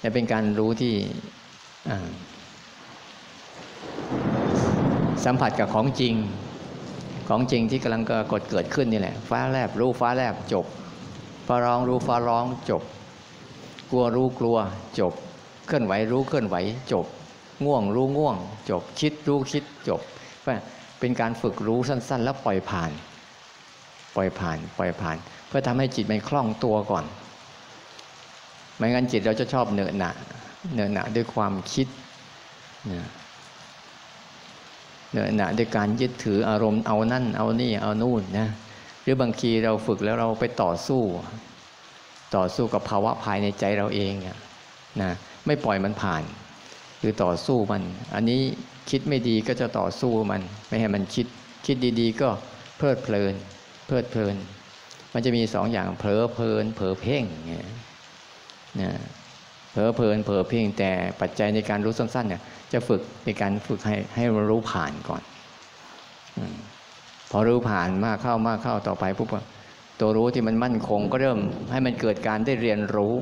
แต่เป็นการรู้ที่สัมผัสกับของจริง ของจริงที่กำลังกดเกิดขึ้นนี่แหละ ฟ้าแลบรู้ฟ้าแลบจบฟ้าร้องรู้ฟ้าร้องจบ กลัวรู้กลัวจบ เคลื่อนไหวรู้เคลื่อนไหวจบ ง่วงรู้ง่วง จบ คิดรู้คิดจบเป็นการฝึกรู้สั้น ๆ แล้วปล่อยผ่าน ปล่อยผ่าน ปล่อยผ่าน เพื่อทำให้จิตมันคล่องตัวก่อน ไม่งั้นจิตเราจะชอบเนอะหนะเนอะหนะด้วยความคิดเนอะหนะด้วยการยึดถืออารมณ์เอานั่น เอานี่เอานู่นนะหรือบางทีเราฝึกแล้วเราไปต่อสู้ ต่อสู้กับภาวะภายในใจเราเองนะไม่ปล่อยมันผ่านคือต่อสู้มัน อันนี้คิดไม่ดีก็จะต่อสู้มัน ไม่ให้มันคิด คิดดีๆ ก็เพลิดเพลิน เพลิดเพลิน มันจะมีสองอย่างเผลอเพลิน เผลอเพ่งเนี่ย นะเผลอเพลินเผลอเพ่งแต่ปัจจัยในการรู้สั้นๆเนี่ยจะฝึกในการฝึกให้ให้รู้ผ่านก่อนพอรู้ผ่านมากเข้ามากเข้าต่อไปปุ๊บตัวรู้ที่มันมั่นคงก็เริ่มให้มันเกิดการได้เรียนรู้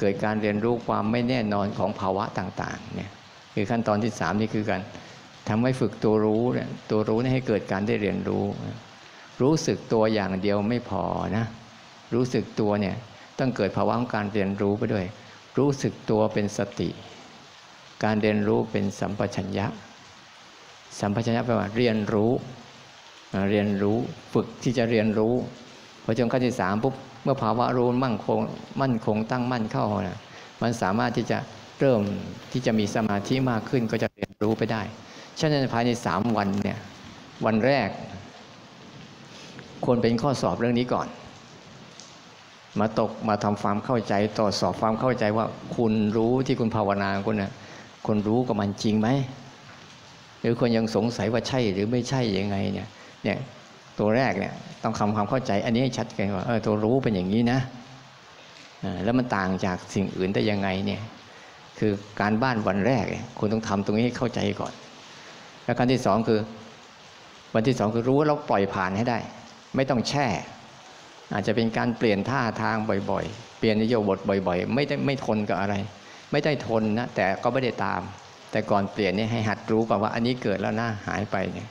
เกิดการเรียนรู้ความไม่แน่นอนของภาวะต่างๆเนี่ยคือขั้นตอนที่สามนี่คือการทำให้ฝึกตัวรู้เนี่ยตัวรู้นี่ให้เกิดการได้เรียนรู้ รู้สึกตัวอย่างเดียวไม่พอนะ รู้สึกตัวเนี่ย ต้องเกิดภาวะของการเรียนรู้ไปด้วย รู้สึกตัวเป็นสติ การเรียนรู้เป็นสัมปชัญญะ สัมปชัญญะแปลว่าเรียนรู้เรียนรู้ฝึกที่จะเรียนรู้พอจนขั้นที่สามปุ๊บเมื่อภาวะรู้มั่นคงมั่นคงตั้งมั่นเข้านะมันสามารถที่จะเริ่มที่จะมีสมาธิมากขึ้นก็จะเรียนรู้ไปได้ฉะนั้นภายในสามวันเนี่ยวันแรกควรเป็นข้อสอบเรื่องนี้ก่อน มาตกมาทำความเข้าใจตรวจสอบความเข้าใจว่า คุณรู้ที่คุณภาวนาคุณนะ่ะคุณรู้กับมันจริงไหมหรือคนยังสงสัยว่าใช่หรือไม่ใช่ยังไงเนี่ยเนี่ยตัวแรกเนี่ยต้องทำความเข้าใจ อันนี้ชัดกันว่าเออตัวรู้เป็นอย่างนี้นะแล้วมันต่างจากสิ่งอื่นได้ยังไงเนี่ยคือการบ้านวันแรกคุณต้องทำตรงนี้ให้เข้าใจก่อน แล้วการที่สองคือ วันที่สองคือรู้ว่าเราปล่อยผ่านให้ได้ ไม่ต้องแช่ อาจจะเป็นการเปลี่ยนท่าทางบ่อยๆ เปลี่ยนนิยบทบ่อย ๆ ไม่ได้ไม่ทนกับอะไร ไม่ได้ทนนะแต่ก็ไม่ได้ตาม แต่ก่อนเปลี่ยนนี่ให้หัดรู้ก่อนว่าอันนี้เกิดแล้วนะหายไปเนี่ย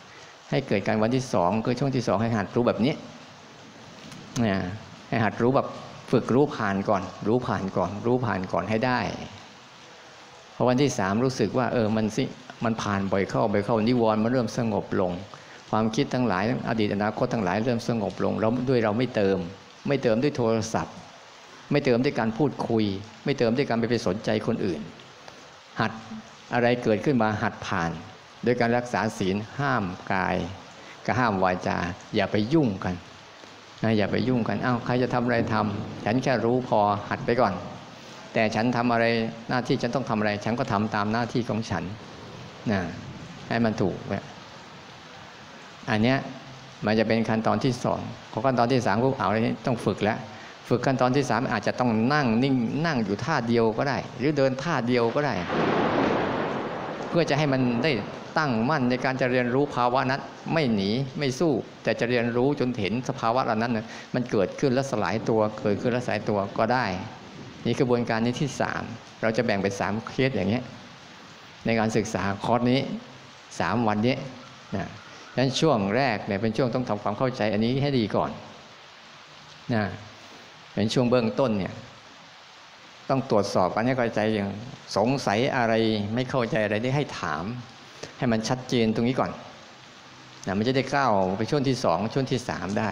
ให้เกิดการวันที่สองคือช่วงที่สองให้หัดรู้แบบนี้เนี่ยให้หัดรู้แบบฝึกรู้ผ่านก่อน รู้ผ่านก่อน รู้ผ่านก่อนให้ได้พอวันที่สามรู้สึกว่า เออมันสิมันผ่านบ่อยเข้าบ่อยเข้านิวรณ์มันเริ่มสงบลง ความคิดทั้งหลาย อดีตอนาคตทั้งหลายเริ่มสงบลงแล้วด้วยเราไม่เติม ไม่เติมด้วยโทรศัพท์ ไม่เติมด้วยการพูดคุย ไม่เติมด้วยการไปไปสนใจคนอื่น หัดอะไรเกิดขึ้นมาหัดผ่าน โดยการรักษาศีลห้ามกายกับห้ามวาจา อย่าไปยุ่งกันนะอย่าไปยุ่งกันอ้าวใครจะทำอะไรทำฉันแค่รู้พอหัดไปก่อน แต่ฉันทำอะไรหน้าที่ฉันต้องทำอะไร ฉันก็ทำตามหน้าที่ของฉันนะให้มันถูกเนี่ย อันเนี้ยมันจะเป็นขั้นตอนที่สองพอขั้นตอนที่สามก็เอาอะไรต้องฝึกแล้ว ฝึกขั้นตอนที่สามอาจจะต้องนั่งนิ่งนั่งอยู่ท่าเดียวก็ได้ หรือเดินท่าเดียวก็ได้ เพื่อจะให้มันได้ตั้งมั่นในการจะเรียนรู้ภาวะนั้นไม่หนีไม่สู้ แต่จะเรียนรู้จนเห็นสภาวะเหล่านั้นมันเกิดขึ้นและสลายตัวเกิดขึ้นและสลายตัวก็ได้ นี่กระบวนการนี้ที่สามเราจะแบ่งเป็นสามเคสอย่างเงี้ยในการศึกษาคอร์สนี้สามวันนี้นะ ดังนั้นช่วงแรกเนี่ยเป็นช่วงต้องทำความเข้าใจอันนี้ให้ดีก่อนนะเป็นช่วงเบื้องต้นเนี่ยต้องตรวจสอบกันให้เข้าใจอย่างสงสัยอะไรไม่เข้าใจอะไรได้ให้ถาม ให้มันชัดเจนตรงนี้ก่อนนะมันจะได้ก้าวไปช่วงที่สองช่วงที่สามได้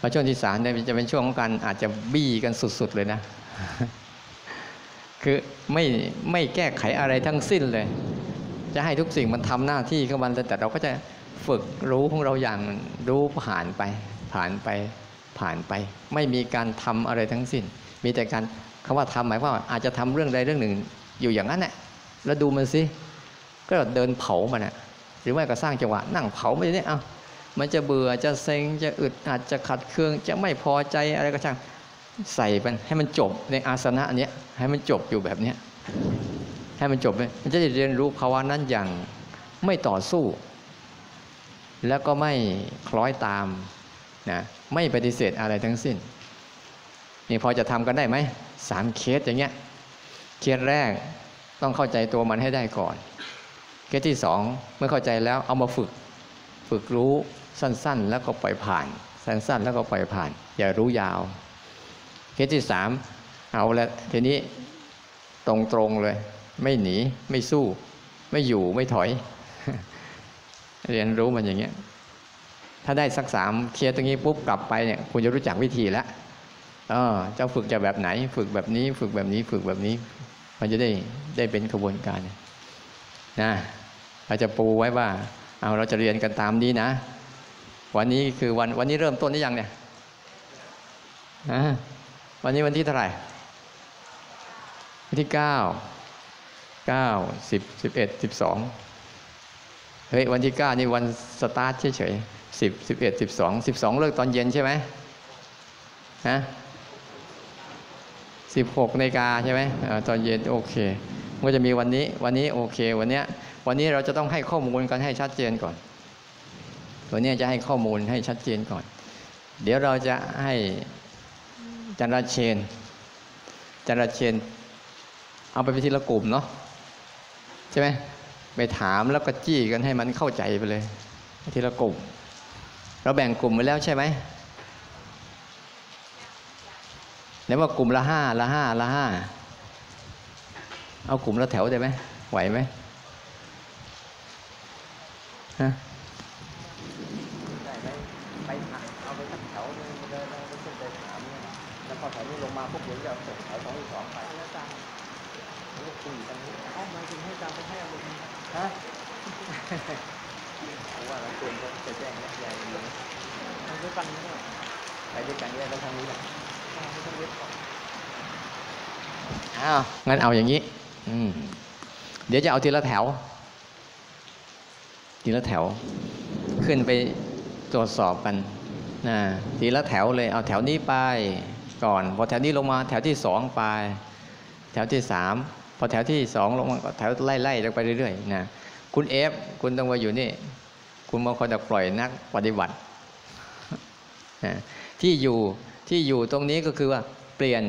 พอช่วงที่สามเนี่ยจะเป็นช่วงของการอาจจะบี้กันสุด ๆ เลยนะ คือไม่ไม่แก้ไขอะไรทั้งสิ้นเลย จะให้ทุกสิ่งมันทำหน้าที่ของมันแต่เราก็จะ ฝึกรู้ของเราอย่างรู้ผ่านไป ผ่านไปผ่านไป ไม่มีการทำอะไรทั้งสิ้น มีแต่การคำว่าทำหมายว่าอาจจะทำเรื่องใดเรื่องหนึ่ง อยู่อย่างนั้นแหละแล้วดูมันสิก็เดินเผามันนะหรือไม่ก็สร้างจังหวะนั่งเผาไม่ได้เอามันจะเบื่อจะเซ็งจะอึดอาจจะขัดเคืองจะไม่พอใจอะไรก็ช่างใส่มันให้มันจบในอาสนะเนี้ยให้มันจบอยู่แบบเนี้ยให้มันจบเลยมันจะได้เรียนรู้ภาวะนั้นอย่างไม่ต่อสู้ แล้วก็ไม่คล้อยตามนะไม่ปฏิเสธอะไรทั้งสิ้น นี่พอจะทำกันได้ไหมสามเคสอย่างเงี้ยเคสแรกต้องเข้าใจตัวมันให้ได้ก่อน เคสที่สองเมื่อเข้าใจแล้วเอามาฝึก ฝึกรู้สั้นๆ แล้วก็ปล่อยผ่าน สั้นๆ แล้วก็ปล่อยผ่าน อย่ารู้ยาว เคสที่สามเอาละทีนี้ตรงๆเลย ไม่หนีไม่สู้ ไม่อยู่ไม่ถอย เรียนรู้มันอย่างเงี้ย ถ้าได้สักสามเคสตรงนี้ปุ๊บกลับไปเนี่ยคุณจะรู้จักวิธีแล้วเออเจ้าฝึกจะแบบไหน ฝึกแบบนี้ ฝึกแบบนี้ ฝึกแบบนี้ มันจะได้ได้เป็นกระบวนการนะเราจะปูไว้ว่า เอาเราจะเรียนกันตามนี้นะ วันนี้คือวันวันนี้เริ่มต้นได้ยังเนี่ยนะวันนี้วันที่เท่าไหร่วันที่เก้าเก้าสิบสิบเอ็ดสิบสอง เฮ้ยวันที่เก้านี่วันสตาร์ทเฉยๆสิบสิบเอ็ดสิบสองสิบสองเลิกตอนเย็นใช่ไหมฮะสิบหกนาฬิกาใช่ไหมตอนเย็นโอเคก็จะมีวันนี้วันนี้โอเค วันเนี้ยวันนี้เราจะต้องให้ข้อมูลกันให้ชัดเจนก่อนตัวนี้จะให้ข้อมูลให้ชัดเจนก่อน เดี๋ยวเราจะให้จันรเชนจันรเชน เอาไปเป็นทีละกลุ่มเนาะใช่ไหม ไปถามแล้วก็จี้กันให้มันเข้าใจไปเลย ทีละกลุ่ม เราแบ่งกลุ่มไว้แล้วใช่ไหมไหนว่ากลุ่มละห้าละห้าละห้าเอากลุ่มละแถวได้ไหมไหวไหมฮะแล้วพอแถวนี้ลงมาพวกเดี๋ยวจะส่งแถวสองสองไป คุยกันนี้อ้อมมาถึงให้จำไปให้อารมณ์ฮะเพราะว่าเราควรจะแจ้งนักใหญ่เลยไปด้วยกันนี่ไปด้วยกันเนี่ยแล้วทางนี้แหละอ้าวงั้นเอาอย่างนี้ อืมเดี๋ยวจะเอาทีละแถว ทีละแถว ขึ้นไปตรวจสอบกันนะทีละแถวเลย เอาแถวนี้ไปก่อน พอแถวนี้ลงมาแถวที่สองไป แถวที่สาม พอแถวที่สองลงมาก็แถวไล่ๆลงไปเรื่อยๆนะคุณเอฟคุณต้องมาอยู่นี่ คุณบางคนจะปล่อยนักปฏิบัตินะที่อยู่ที่อยู่ตรงนี้ก็คือว่าเปลี่ยน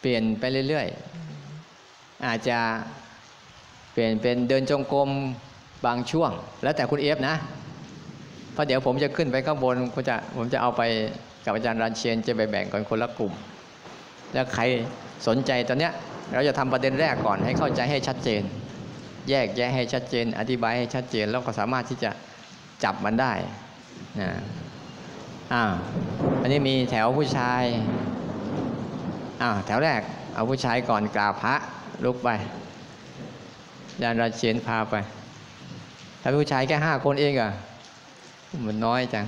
เปลี่ยนไปเรื่อยๆ อาจจะเปลี่ยนเป็นเดินจงกรมบางช่วง แล้วแต่คุณเอฟนะเพราะเดี๋ยวผมจะขึ้นไปข้างบนผมจะผมจะเอาไปกับอาจารย์รันเชียนจะไปแบ่งกันคนละกลุ่ม แล้วใครสนใจตอนเนี้ย เราจะทำประเด็นแรกก่อนให้เข้าใจให้ชัดเจน แยกแยะให้ชัดเจน อธิบายให้ชัดเจน แล้วก็สามารถที่จะจับมันได้นะอ่าอันนี้มีแถวผู้ชายอ่าแถวแรก เอาผู้ชายก่อนกราบพระลุกไปอาจารย์รันเชนพาไปถ้าผู้ชายแค่ห้าคนเองอะมันน้อยจัง